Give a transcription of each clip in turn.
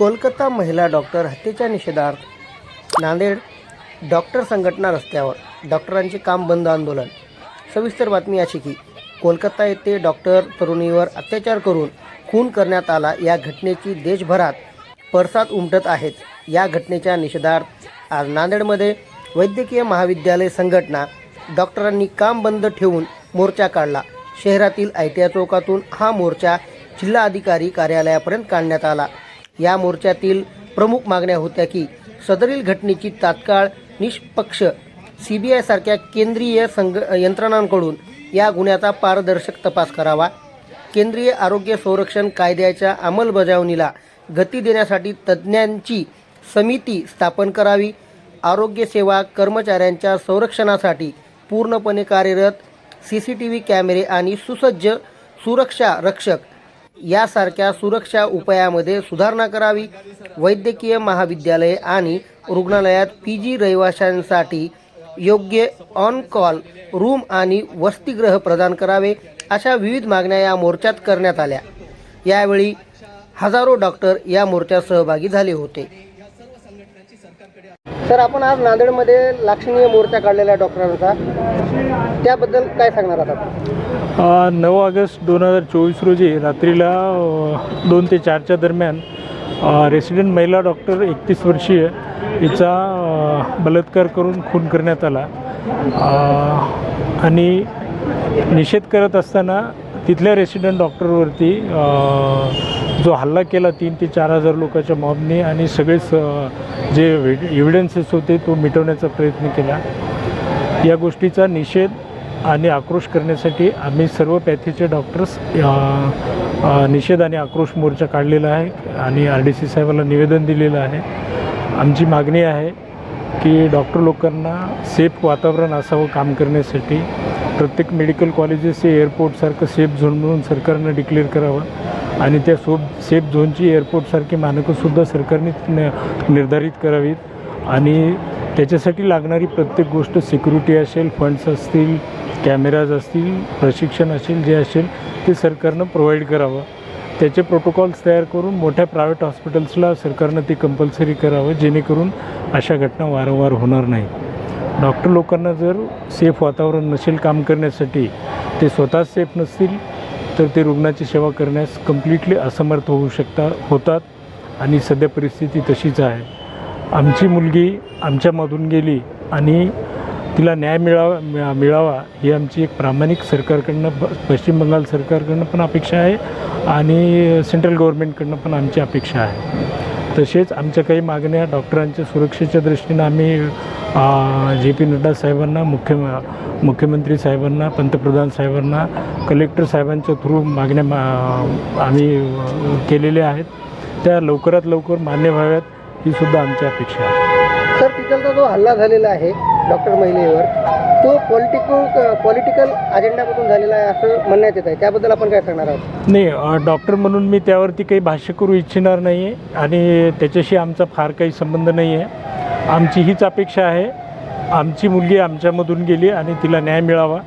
कोलकाता महिला डॉक्टर हत्येच्या निषेधार्थ नांदेड डॉक्टर संघटना रस्त्यावर डॉक्टरांचे काम बंद आंदोलन. सविस्तर बातमी अशी की कोलकाता येथे डॉक्टर तरुणीवर अत्याचार करून खून करण्यात आला या घटनेची देशभरात पडसाद उमटत आहेत. या घटनेच्या निषेधार्थ आज नांदेडमध्ये वैद्यकीय महाविद्यालय संघटना डॉक्टरांनी काम बंद ठेवून मोर्चा काढला. शहरातील आय टी आय चौकातून हा मोर्चा जिल्हाधिकारी कार्यालयापर्यंत काढण्यात आला. या मोर्चातील प्रमुख मागण्या होत्या की सदरील घटनेची तात्काळ निष्पक्ष सी बी आयसारख्या केंद्रीय संघ यंत्रणांकडून या गुन्ह्याचा पारदर्शक तपास करावा. केंद्रीय आरोग्य संरक्षण कायद्याच्या अंमलबजावणीला गती देण्यासाठी तज्ज्ञांची समिती स्थापन करावी. आरोग्यसेवा कर्मचाऱ्यांच्या संरक्षणासाठी पूर्णपणे कार्यरत सी सी टी व्ही कॅमेरे आणि सुसज्ज सुरक्षा रक्षक यासारख्या सुरक्षा उपायामध्ये सुधारणा करावी. वैद्यकीय महाविद्यालये आणि रुग्णालयात पी जी रहिवाशांसाठी योग्य ऑन कॉल रूम आणि वसतिगृह प्रदान करावे अशा विविध मागण्या या मोर्चात करण्यात आल्या. यावेळी हजारो डॉक्टर या मोर्चात सहभागी झाले होते. सर आपण आज नांदेडमध्ये लाक्षणीय मोर्चा काढलेला आहे डॉक्टरांचा. त्याबद्दल काय सांगणार आहात नऊ ऑगस्ट दोन हजार चोवीस रोजी रात्रीला दोन ते चारच्या दरम्यान रेसिडेंट महिला डॉक्टर एकतीस वर्षीय हिचा बलात्कार करून खून करण्यात आला. आणि निषेध करत असताना तिथल्या रेसिडेंट डॉक्टरवरती जो हल्ला केला तीन ते चार हजार लोकांच्या मॉबने आणि सगळेच जे एव्हिडन्सेस होते तो मिटवण्याचा प्रयत्न केला. या गोष्टीचा निषेध आणि आक्रोश करण्यासाठी आम्ही सर्व पॅथीचे डॉक्टर्स निषेध आणि आक्रोश मोर्चा काढलेला आहे आणि आर डी सी साहेबाला निवेदन दिलेलं आहे. आमची मागणी आहे की डॉक्टर लोकांना सेफ वातावरण असावं काम करण्यासाठी. प्रत्येक मेडिकल कॉलेजेस हे एअरपोर्टसारखं सेफ झोन म्हणून सरकारनं डिक्लेअर करावं. आणि त्या सोप सेफ झोनची एअरपोर्टसारखी मानकंसुद्धा सरकारने न- निर्धारित करावीत. आणि त्याच्यासाठी लागणारी प्रत्येक गोष्ट सिक्युरिटी असेल फंड्स असतील कॅमेराज असतील प्रशिक्षण असेल जे असेल ते सरकारनं प्रोव्हाइड करावं. त्याचे प्रोटोकॉल्स तयार करून मोठ्या प्रायव्हेट हॉस्पिटल्सला सरकारनं ते कंपल्सरी करावं जेणेकरून अशा घटना वारंवार होणार नाही डॉक्टर लोकांना जर सेफ वातावरण नसेल काम करण्यासाठी ते स्वतः सेफ नसतील तर ते रुग्णाची सेवा करण्यास कम्प्लिटली असमर्थ होऊ शकता होतात आणि सध्या परिस्थिती तशीच आहे. आमची मुलगी आमच्यामधून गेली आणि तिला न्याय मिळावा मिळा- मिळावा ही आमची एक प्रामाणिक सरकारकडनं प- पश्चिम बंगाल सरकारकडनं पण अपेक्षा आहे आणि सेंट्रल गव्हर्मेंटकडनं पण आमची अपेक्षा आहे. तसेच आमच्या काही मागण्या डॉक्टरांच्या सुरक्षेच्या दृष्टीनं आम्ही जे पी नड्डा साहेबांना मुख्य मुख्यमंत्री साहेबांना पंतप्रधान साहेबांना कलेक्टर साहेबांच्या थ्रू मागण्या मा आम्ही केलेल्या आहेत. त्या लवकरात लवकर मान्य व्हाव्यात ही सुद्धा आमची अपेक्षा आहे. सर तिथलचा जो हल्ला झालेला आहे डॉक्टर महिलेवर तो पॉलिटिकल पॉलिटिकल अजेंडामधून झालेला आहे असं म्हणण्यात येत आहे. त्याबद्दल आपण काय सांगणार आहोत? नाही डॉक्टर म्हणून मी त्यावरती काही भाष्य करू इच्छिणार नाही आहे आणि त्याच्याशी आमचा फार काही संबंध नाही आहे आमची हीच अपेक्षा आहे. आमची मुलगी आमच्यामधून गेली आणि तिला न्याय मिळावा.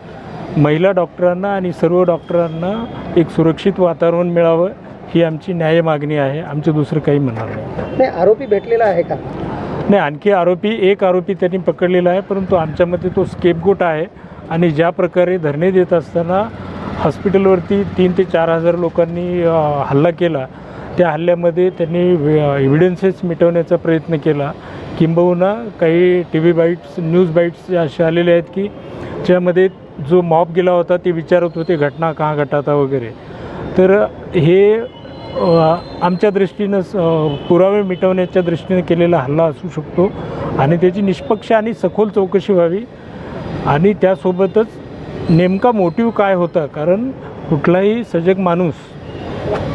महिला डॉक्टरांना आणि सर्व डॉक्टरांना एक सुरक्षित वातावरण मिळावं ही आमची न्याय मागणी आहे. आमचं दुसरं काही म्हणणार नाही. नाही आरोपी भेटलेला आहे का? नाही आणखी आरोपी एक आरोपी त्यांनी पकडलेला आहे परंतु आमच्यामध्ये तो स्केपगोट आहे. आणि ज्या प्रकारे धरणे देत असताना हॉस्पिटलवरती तीन ते चार हजार लोकांनी हल्ला केला. त्या हल्ल्यामध्ये त्यांनी एव्हिडन्सेस मिटवण्याचा प्रयत्न केला. किंबहुना काही T V bytes news bytes असे आलेले आहेत की ज्यामध्ये जो मॉब गेला होता ते विचारत होते घटना का घटाता? वगैरे. तर हे आमच्या दृष्टीनं पुरावे मिटवण्याच्या दृष्टीने केलेला हल्ला असू शकतो. आणि त्याची निष्पक्ष आणि सखोल चौकशी व्हावी. आणि त्यासोबतच नेमका मोटिव्ह काय होता? कारण कुठलाही सजग माणूस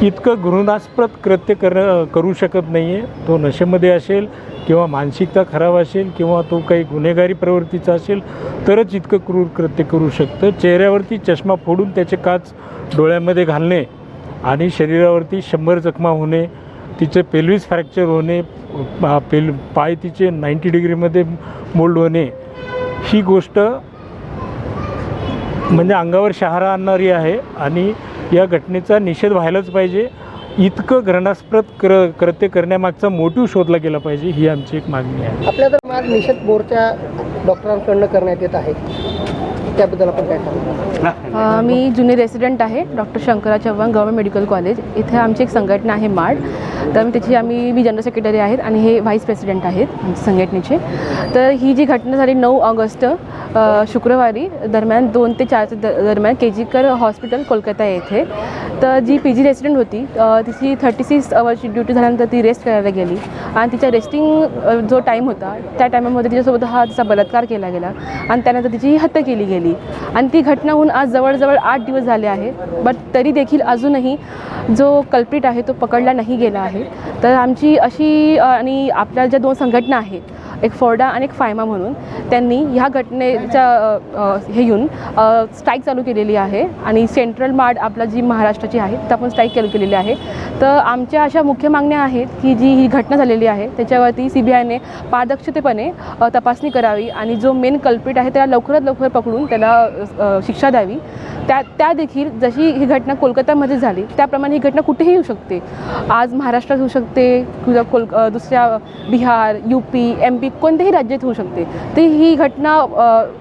इतकं घृणास्पद कृत्य कर करू शकत नाही आहे तो नशेमध्ये असेल किंवा मानसिकता खराब असेल किंवा तो काही गुन्हेगारी प्रवृत्तीचा असेल तरच इतकं क्रूर कृत्य करू शकतं. चेहऱ्यावरती चष्मा फोडून त्याचे काच डोळ्यामध्ये घालणे आणि शरीरावरती शंभर जखमा होणे तिचे पेल्विस फ्रॅक्चर होणे पा- पेल पाय तिचे नाईंटी डिग्रीमध्ये मोल्ड होणे ही गोष्ट म्हणजे अंगावर शहारा आणणारी आहे आणि या घटनेचा निषेध व्हायलाच पाहिजे. इतकं घृणास्पद क्र कृत्य करण्यामागचा मोटिव्ह शोधला गेला पाहिजे ही आमची एक मागणी आहे. आपल्या तर निषेध बोर्डच्या डॉक्टरांकडनं करण्यात येत आहे. त्याबद्दल आपण काय सांगू? मी जुनी रेसिडेंट आहे doctor Shankarrao Chavan government medical college इथे आमची एक संघटना आहे माड. तर मी त्याची आम्ही मी जनरल सेक्रेटरी आहेत आणि हे व्हाईस प्रेसिडेंट आहेत आमच्या संघटनेचे. तर ही जी घटना झाली नऊ ऑगस्ट शुक्रवारी दरम्यान दोन ते चारच्या द दरम्यान के जीकर हॉस्पिटल कोलकाता येथे. तर जी पी जी रेसिडेंट होती तिची थर्टी सिक्स अवरची ड्युटी झाल्यानंतर ती रेस्ट करायला गेली. आणि तिच्या रेस्टिंग जो टाईम होता त्या टायमामध्ये तिच्यासोबत हा तिचा बलात्कार केला गेला. आणि त्यानंतर तिची हत्या केली गेली. आणि ती घटना होऊन आज जवळजवळ आठ दिवस झाले आहे. बट तरी देखील अजूनही जो कल्प्रिट आहे तो पकडला नाही गेला आहे. तर आमची अशी आणि आपल्या ज्या दोन संघटना आहेत एक फोर्डा आणि एक फायमा म्हणून त्यांनी ह्या घटनेच्या हे येऊन स्ट्राईक चालू केलेली आहे आणि सेंट्रल मार्ड आपला जी महाराष्ट्राची आहे त्या आपण स्ट्राईक चालू केलेली आहे. तर आमच्या अशा मुख्य मागण्या आहेत की जी ही घटना झालेली आहे त्याच्यावरती सी बी आयने पारदक्षतेपणे तपासणी करावी आणि जो मेन कल्प्रिट आहे त्याला लवकरात लवकर पकडून त्याला शिक्षा द्यावी. त्या त्या देखील जशी ही घटना कोलकातामध्ये झाली त्याप्रमाणे ही घटना कुठेही येऊ शकते. आज महाराष्ट्रात होऊ शकते किंवा कोल दुसऱ्या Bihar U P M P कोणत्याही राज्यात होऊ शकते. तर ही घटना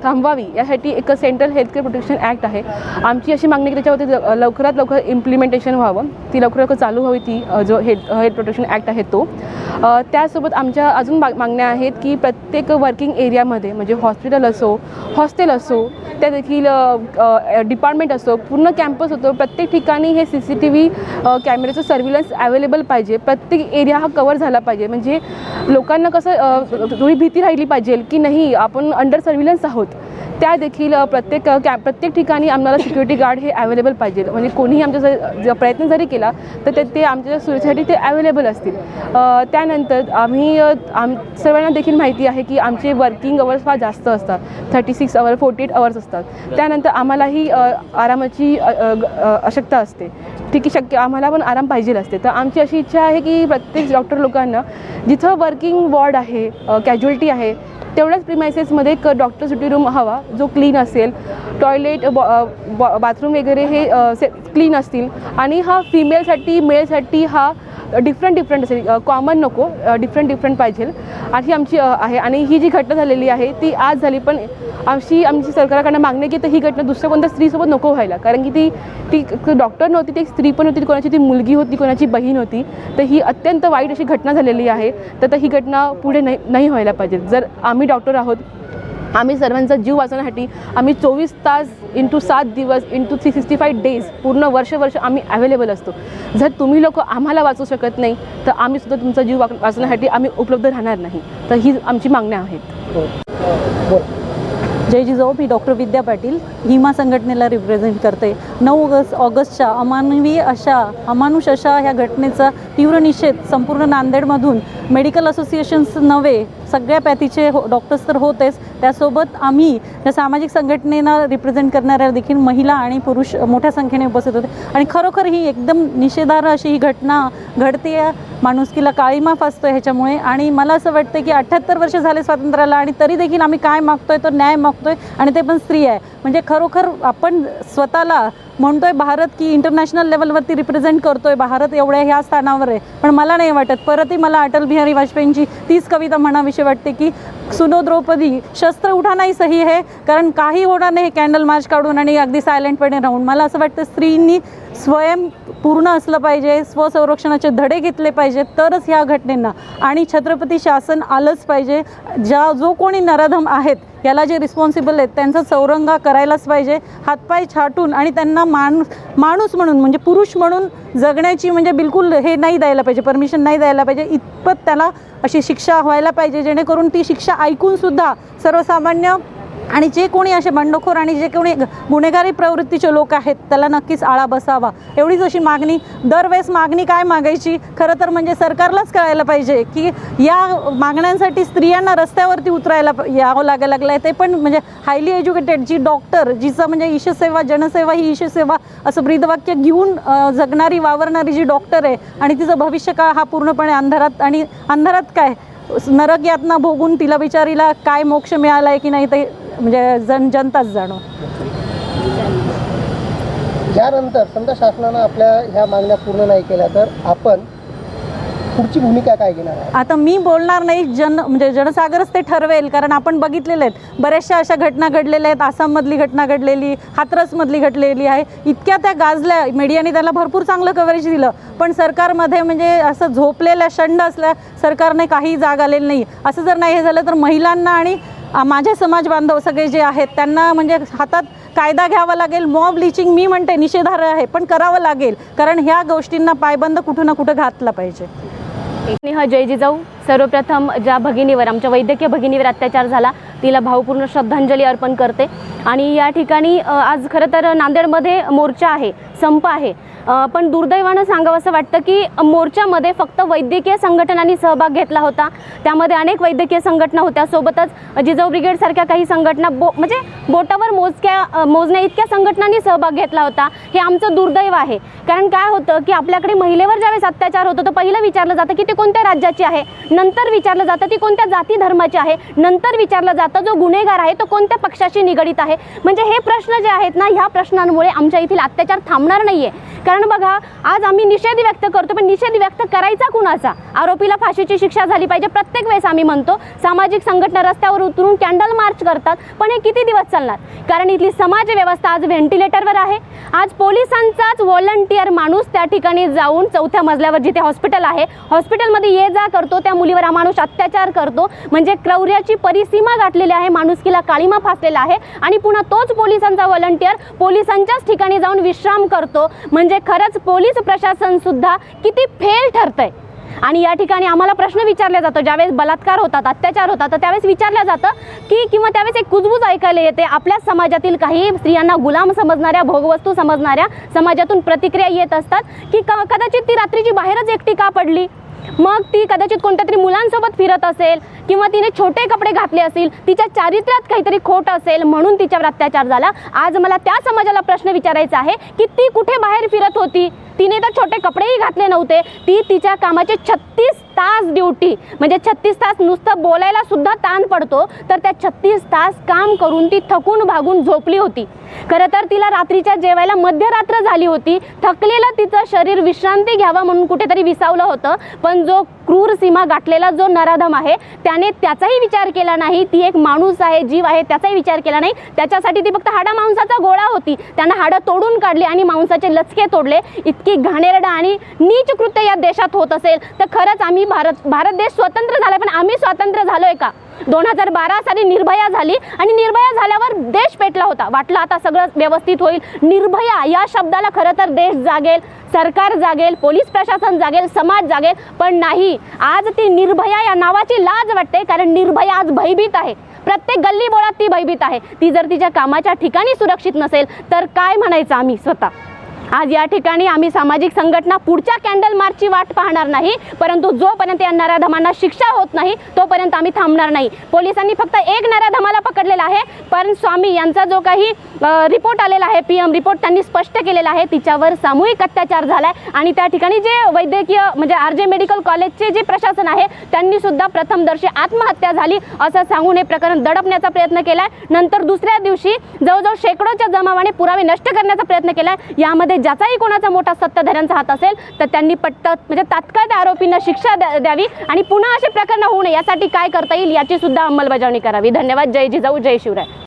थांबवावी यासाठी एक सेंट्रल हेल्थकेअर प्रोटेक्शन ॲक्ट आहे. आमची अशी मागणी की त्याच्यावरती ल- लवकरात लवकर इम्प्लिमेंटेशन व्हावं. ती लवकर लवकर चालू व्हावी ती जो हेल्थ हेल्थ प्रोटेक्शन ॲक्ट आहे तो. त्यासोबत आमच्या अजून माग- मागण्या आहेत की प्रत्येक वर्किंग एरियामध्ये म्हणजे हॉस्पिटल असो हॉस्टेल असो त्या देखील डिपार्टमेंट असो पूर्ण कॅम्पस होतो प्रत्येक ठिकाणी हे सी सी टी व्ही कॅमेऱ्याचं सर्व्हिलन्स अवेलेबल पाहिजे. प्रत्येक एरिया हा कवर झाला पाहिजे. म्हणजे लोकांना कसं थोडी भीती राहिली पाहिजे की नाही आपण अंडर सर्व्हिलन्स आहोत. त्या देखील प्रत्येक कॅ प्रत्येक ठिकाणी आम्हाला सिक्युरिटी गार्ड हे अवेलेबल पाहिजे. म्हणजे कोणीही आमच्या जर प्रयत्न जरी केला तर ते ते आमच्या सुरक्षेसाठी ते अवेलेबल असतील. त्यानंतर आम्ही आम सर्वांना देखील माहिती आहे की आमचे वर्किंग अवर्स फार जास्त असतात. Thirty six hour forty eight hours असतात. त्यानंतर आम्हालाही आरामाची आवश्यकता असते. ठीक आहे शक्य आम्हाला पण आराम पाहिजे असते. तर आमची अशी इच्छा आहे की प्रत्येक डॉक्टर लोकांना जिथं वर्किंग वॉर्ड आहे कॅज्युअलिटी आहे तेवढ्याच प्रिमायसेसमध्ये एक डॉक्टर सुटी रूम हवा जो क्लीन असेल. टॉयलेट बाथरूम वगैरे हे क्लीन असतील. आणि हा फिमेलसाठी मेलसाठी हा डिफरंट डिफरंट असेल कॉमन नको डिफरंट डिफरंट पाहिजे. अशी आमची आहे. आणि ही जी घटना झालेली आहे ती आज झाली. पण आमची आमची सरकारकडनं मागणी की तर ही घटना दुसऱ्या कोणत्या स्त्रीसोबत नको व्हायला. कारण की ती ती डॉक्टर नव्हती ती एक स्त्री पण होती कोणाची ती मुलगी होती कोणाची बहीण होती. तर ही अत्यंत वाईट अशी घटना झालेली आहे. तर तर ही घटना पुढे नाही नाही व्हायला पाहिजे. जर आम्ही डॉक्टर आहोत आम्ही सर्वांचा जीव वाचवण्यासाठी आम्ही चोवीस तास इंटू सात दिवस into three sixty five days पूर्ण वर्ष वर्ष आम्ही अवेलेबल असतो. जर तुम्ही लोक आम्हाला वाचू शकत नाही तर आम्ही सुद्धा तुमचा जीव वाक वाचवण्यासाठी आम्ही उपलब्ध राहणार नाही. तर ही आमची मागण्या आहेत. हो जय जिजाऊ मी डॉक्टर विद्या पाटील हिमा संघटनेला रिप्रेझेंट करते. नऊ ऑगस्ट ऑगस्टच्या अमानवी अशा अमानुष अशा ह्या घटनेचा तीव्र निषेध संपूर्ण नांदेडमधून मेडिकल असोसिएशन्स नव्हे सगळ्या पॅथीचे हो डॉक्टर्स तर होतेच. त्यासोबत आम्ही या सामाजिक संघटनेनं रिप्रेझेंट करणाऱ्या देखील महिला आणि पुरुष मोठ्या संख्येने उपस्थित होते. आणि खरोखर ही एकदम निषेधार्ह अशी ही घटना घडते माणुसकीला काळीमा फासतोय ह्याच्यामुळे. आणि मला असं वाटतं की अठ्ठ्याहत्तर वर्ष झाले स्वातंत्र्याला आणि तरी देखील आम्ही काय मागतोय तर न्याय मागतोय आणि ते पण स्त्री आहे. म्हणजे खरोखर आपण स्वतःला म्हणतोय भारत की इंटरनॅशनल लेवलवरती रिप्रेझेंट करतोय भारत एवढ्या ह्या स्थानावर आहे. पण मला नाही वाटत. परतही मला अटल बिहारी वाजपेयींची तीच कविता म्हणाविषयी वाटते की सुनो द्रौपदी शस्त्र उठानाही सही आहे कारण काही होणार नाही कॅन्डल मार्च काढून आणि अगदी सायलेंटपणे राहून. मला असं वाटतं स्त्रींनी स्वयं पूर्ण असलं पाहिजे स्वसंरक्षणाचे धडे घेतले पाहिजेत तरच ह्या घटनेंना. आणि छत्रपती शासन आलंच पाहिजे. ज्या जो कोणी नराधम आहेत याला जे रिस्पॉन्सिबल आहेत त्यांचा चौरंगा करायलाच पाहिजे. हातपाय छाटून आणि त्यांना माणूस माणूस म्हणून म्हणजे पुरुष म्हणून जगण्याची म्हणजे बिलकुल हे नाही द्यायला पाहिजे परमिशन नाही द्यायला पाहिजे. इतपत त्याला अशी शिक्षा व्हायला पाहिजे जेणेकरून ती शिक्षा ऐकूनसुद्धा सर्वसामान्य आणि जे कोणी असे बंडखोर आणि जे कोणी गुन्हेगारी प्रवृत्तीचे लोक आहेत त्याला नक्कीच आळा बसावा. एवढीच अशी मागणी दरवेळेस मागणी काय मागायची? खरं तर म्हणजे सरकारलाच कळायला पाहिजे की या मागण्यांसाठी स्त्रियांना रस्त्यावरती उतरायला यावं लागायला लागलं आहे ते पण म्हणजे हायली एज्युकेटेड जी डॉक्टर जिचं म्हणजे ईशसेवा जनसेवा ही ईशसेवा असं ब्रीदवाक्य घेऊन जगणारी वावरणारी जी डॉक्टर आहे आणि तिचं भविष्यकाळ हा पूर्णपणे अंधारात आणि अंधारात काय? नरक यातना भोगून तिला बिचारीला काय मोक्ष मिळाला आहे की नाही ते म्हणजे जन जनताच जाणो. यानंतर समजा शासनानं आपल्या ह्या मागण्या पूर्ण नाही केल्या तर आपण पुढची भूमिका काय घेणार आहे आता मी बोलणार नाही जन म्हणजे जनसागरच ते ठरवेल कारण आपण बघितलेले आहेत. बऱ्याचशा अशा घटना घडलेल्या आहेत. आसाममधली घटना घडलेली हाथरसमधली घडलेली आहे. इतक्या त्या गाजल्या मीडियाने त्याला भरपूर चांगलं कव्हरेज दिलं. पण सरकारमध्ये म्हणजे असं झोपलेल्या शंड असल्या सरकारने काही जाग आलेली नाही. असं जर नाही हे झालं तर महिलांना आणि माझे समाज बांधव सगळे जे आहेत त्यांना म्हणजे हातात कायदा घ्यावा लागेल मॉब लिचिंग मी म्हणते निषेधार्ह आहे पण करावं लागेल कारण ह्या गोष्टींना पायबंद कुठं ना कुठं घातला पाहिजे. स्नेह जय जिजाऊ सर्वप्रथम ज्या भगिनीवर आमच्या वैद्यकीय भगिनीवर अत्याचार झाला तिला भावपूर्ण श्रद्धांजली अर्पण करते. आणि या ठिकाणी आज खरं तर नांदेडमध्ये मोर्चा आहे संप आहे. पण दुर्दैवानं सांगावं असं वाटतं की मोर्चामध्ये फक्त वैद्यकीय संघटनांनी सहभाग घेतला होता. त्यामध्ये अनेक वैद्यकीय संघटना होत्या. सोबतच जिजाऊ ब्रिगेडसारख्या काही संघटना बो म्हणजे बोटावर मोजक्या मोजण्या इतक्या संघटनांनी सहभाग घेतला होता हे आमचं दुर्दैव आहे. कारण काय होतं की आपल्याकडे महिलेवर ज्यावेळेस अत्याचार होतो तर पहिलं विचारलं जातं की ती कोणत्या राज्याची आहे? नंतर विचारलं जातं ती कोणत्या जाती धर्माची आहे? नंतर विचारलं जातं जो गुन्हेगार आहे तो कोणत्या पक्षाशी निगडीत आहे? म्हणजे हे प्रश्न जे आहेत ना ह्या प्रश्नांमुळे आमच्या येथील अत्याचार थांबणार नाही आहे कारण कारण बघा आज आम्ही निषेध व्यक्त करतो पण निषेध व्यक्त करायचा कुणाचा? आरोपीला फाशीची शिक्षा झाली पाहिजे प्रत्येक वेळेस आम्ही म्हणतो सामाजिक संघटना रस्त्यावर उतरून कॅन्डल मार्च करतात पण हे किती दिवस चालणार? कारण इथली समाज व्यवस्था आज व्हेंटिलेटरवर आहे. आज पोलिसांचाच व्हॉलंटियर माणूस त्या ठिकाणी जाऊन चौथ्या मजल्यावर जिथे हॉस्पिटल आहे हॉस्पिटलमध्ये ये जा करतो त्या मुलीवर हा माणूस अत्याचार करतो. म्हणजे क्रौर्याची परिसीमा गाठलेली आहे माणुसकीला काळीमा फासलेला आहे. आणि पुन्हा तोच पोलिसांचा व्हॉलंटियर पोलिसांच्याच ठिकाणी जाऊन विश्राम करतो. म्हणजे खरंच पोलीस प्रशासन सुद्धा किती फेल ठरतंय. आणि या ठिकाणी आम्हाला प्रश्न विचारला जातो ज्यावेळेस बलात्कार होतात अत्याचार होतात तर त्यावेळेस विचारलं जातं की किंवा त्यावेळेस एक कुजबूज ऐकायला येते आपल्या समाजातील काही स्त्रियांना गुलाम समजणाऱ्या भोगवस्तू समजणाऱ्या समाजातून प्रतिक्रिया येत असतात की क कदाचित ती रात्रीची बाहेरच एकटी का पडली? मग ती कदाचित कोणत्या तरी मुलांसोबत फिरत असेल किंवा तिने छोटे कपडे घातले असतील तिच्या चारित्र्यात काहीतरी खोट असेल म्हणून तिच्यावर अत्याचार झाला. आज मला त्या समाजाला प्रश्न विचारायचा आहे की ती कुठे बाहेर फिरत होती? तिने तर छोटे कपडेही घातले नव्हते. ती तिच्या कामाचे छत्तीस तास ड्युटी म्हणजे छत्तीस तास नुसतं बोलायला सुद्धा ताण पडतो तर त्या छत्तीस तास काम करून ती थकून भागून झोपली होती. खरं तर तिला रात्रीच्या जेवायला मध्यरात्र झाली होती. थकलेलं तिचं शरीर विश्रांती घ्यावा म्हणून कुठेतरी विसावलं होतं पण जो क्रूर सीमा गाठलेला जो नराधम आहे त्याने त्याचाही विचार केला नाही. ती एक माणूस आहे जीव आहे त्याचाही विचार केला नाही. त्याच्यासाठी ती फक्त हाडा मांसाचा गोळा होती. त्यानं हाडं तोडून काढली आणि मांसाचे लचके तोडले. इतकी घाणेरडा आणि नीच कृत्य या देशात होत असेल तर खरंच आम्ही भारत भारत देश स्वतंत्र झाला पण आम्ही स्वातंत्र्य झालोय का? दोन हजार बारा साली निर्भया झाली आणि निर्भया झाल्यावर देश पेटला होता. वाटलं आता सगळं व्यवस्थित होईल. निर्भया या शब्दाला खरं तर देश जागेल सरकार जागेल पोलीस प्रशासन जागेल समाज जागेल पण नाही. आज ती निर्भया या नावाची लाज वाटते कारण निर्भया आज भयभीत आहे. प्रत्येक गल्ली बोळात ती भयभीत आहे. ती जर तिच्या कामाच्या ठिकाणी सुरक्षित नसेल तर काय म्हणायचं आम्ही स्वतः? आज या ठिकाणी आम्ही सामाजिक संघटना पुढच्या कॅन्डल मार्चची वाट पाहणार नाही परंतु जोपर्यंत या नराधमांना शिक्षा होत नाही तोपर्यंत आम्ही थांबणार नाही. पोलिसांनी फक्त एक नराधमाला पकडलेला आहे पण स्वामी यांचा जो काही रिपोर्ट आलेला आहे पी एम रिपोर्ट त्यांनी स्पष्ट केलेला आहे तिच्यावर सामूहिक अत्याचार झाला आहे आणि त्या ठिकाणी जे वैद्यकीय म्हणजे आर जे मेडिकल कॉलेजचे जे प्रशासन आहे त्यांनी सुद्धा प्रथमदर्शी आत्महत्या झाली असं सांगून हे प्रकरण दडपण्याचा प्रयत्न केला आहे नंतर दुसऱ्या दिवशी जवळजवळ शेकडोच्या जमावाने पुरावे नष्ट करण्याचा प्रयत्न केला आहे ज्याचाही कोणाचा मोठा सत्ताधाऱ्यांचा हात असेल तर त्यांनी पट्ट म्हणजे तात्काळ त्या आरोपींना शिक्षा द्यावी आणि पुन्हा असे प्रकरण होऊ नये यासाठी काय करता येईल याची सुद्धा अंमलबजावणी करावी. धन्यवाद. जय जिजाऊ जय शिवराय.